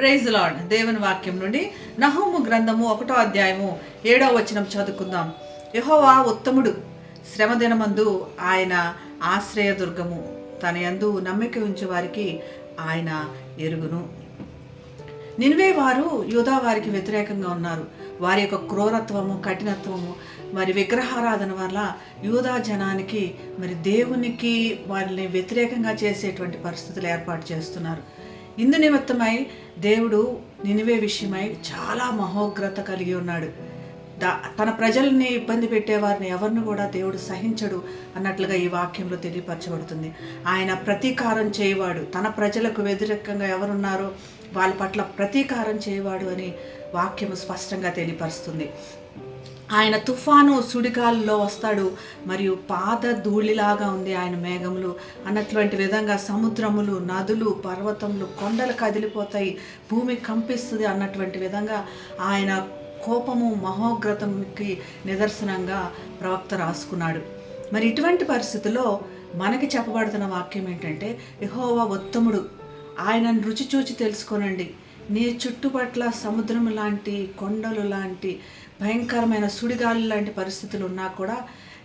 Praise lord దేవుని వాక్యం నుండి నహోము గ్రంథము ఒకటో అధ్యాయము ఏడో వచనం చదువుకుందాం. యహోవా ఉత్తముడు శ్రమ దినమందు ఆయన ఆశ్రయదుర్గము. తన యందు నమ్మిక ఉంచే వారికి ఆయన ఎరుగును. నిన్వే వారు యూదా వారికి వ్యతిరేకంగా ఉన్నారు. వారి యొక్క క్రూరత్వము కఠినత్వము మరి విగ్రహారాధన వల్ల యూదా జనానికి మరి దేవునికి వారిని వ్యతిరేకంగా చేసేటువంటి పరిస్థితులు ఏర్పాటు చేస్తున్నారు. ఇందు నిమిత్తమై దేవుడు నినివే విషయమై చాలా మహోగ్రత కలిగి ఉన్నాడు. దా తన ప్రజల్ని ఇబ్బంది పెట్టేవారిని ఎవరిని కూడా దేవుడు సహించడు అన్నట్లుగా ఈ వాక్యంలో తెలియపరచబడుతుంది. ఆయన ప్రతీకారం చేయవాడు. తన ప్రజలకు వ్యతిరేకంగా ఎవరున్నారో వాళ్ళ పట్ల ప్రతీకారం చేయవాడు అని వాక్యము స్పష్టంగా తెలియపరుస్తుంది. ఆయన తుఫాను సుడిగాల్లో వస్తాడు మరియు పాద ధూళిలాగా ఉంది ఆయన మేఘములు. అన్నటువంటి విధంగా సముద్రములు నదులు పర్వతములు కొండలు కదిలిపోతాయి. భూమి కంపిస్తుంది అన్నటువంటి విధంగా ఆయన కోపము మహోగ్రతంకి నిదర్శనంగా ప్రవక్త రాసుకున్నాడు. మరి ఇటువంటి పరిస్థితుల్లో మనకి చెప్పబడుతున్న వాక్యం ఏంటంటే యహోవా ఉత్తముడు. ఆయనను రుచి చూచి తెలుసుకోనండి. నీ చుట్టుపట్ల సముద్రం లాంటి కొండలు లాంటి భయంకరమైన సుడిగాలు లాంటి పరిస్థితులు ఉన్నా కూడా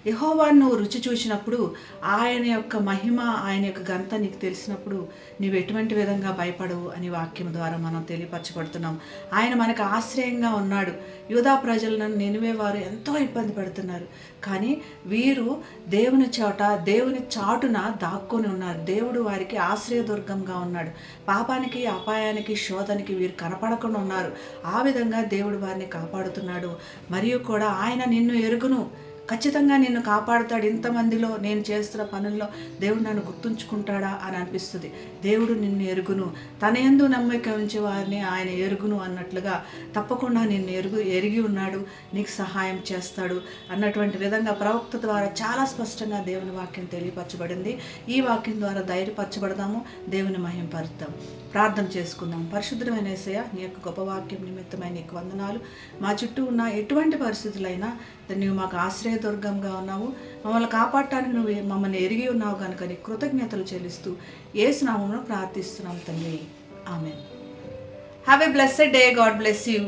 యహోవాన్ను నువ్వు రుచి చూసినప్పుడు ఆయన యొక్క మహిమ ఆయన యొక్క ఘనత నీకు తెలిసినప్పుడు నువ్వు ఎటువంటి విధంగా భయపడవు అని వాక్యం ద్వారా మనం తెలియపరచబడుతున్నాం. ఆయన మనకు ఆశ్రయంగా ఉన్నాడు. యూదా ప్రజలను నినివే వారు ఎంతో ఇబ్బంది పడుతున్నారు. కానీ వీరు దేవుని చోట దేవుని చాటున దాక్కొని ఉన్నారు. దేవుడు వారికి ఆశ్రయదుర్గంగా ఉన్నాడు. పాపానికి అపాయానికి శోధనకి వీరు కనపడకుండా ఉన్నారు. ఆ విధంగా దేవుడు వారిని కాపాడుతున్నాడు. మరియు కూడా ఆయన నిన్ను ఎరుగును. ఖచ్చితంగా నిన్ను కాపాడుతాడు. ఇంతమందిలో నేను చేస్తున్న పనుల్లో దేవుడు నన్ను గుర్తుంచుకుంటాడా అని అనిపిస్తుంది. దేవుడు నిన్ను ఎరుగును. తన ఎందు నమ్మక ఉంచే వారిని ఆయన ఎరుగును అన్నట్లుగా తప్పకుండా నిన్ను ఎరుగు ఎరిగి ఉన్నాడు. నీకు సహాయం చేస్తాడు అన్నటువంటి విధంగా ప్రవక్త ద్వారా చాలా స్పష్టంగా దేవుని వాక్యం తెలియపరచబడింది. ఈ వాక్యం ద్వారా ధైర్యపరచబడదాము. దేవుని మహింపరుద్దాం ప్రార్థన చేసుకుందాం. పరిశుద్ధమైన ఏసయ్య నీ యొక్క గొప్ప వాక్యం నిమిత్తమై నీకు వందనాలు. మా చుట్టూ ఉన్న ఎటువంటి పరిస్థితులైనా నువ్వు మాకు దుర్గంగా ఉన్నావు. మమ్మల్ని కాపాడటానికి నువ్వు మమ్మల్ని ఎరిగి ఉన్నావు కనుక నీ కృతజ్ఞతలు చెల్లిస్తూ ఏ స్నామంలో ప్రార్థిస్తున్నాం తండ్రి. Amen have a blessed day God bless you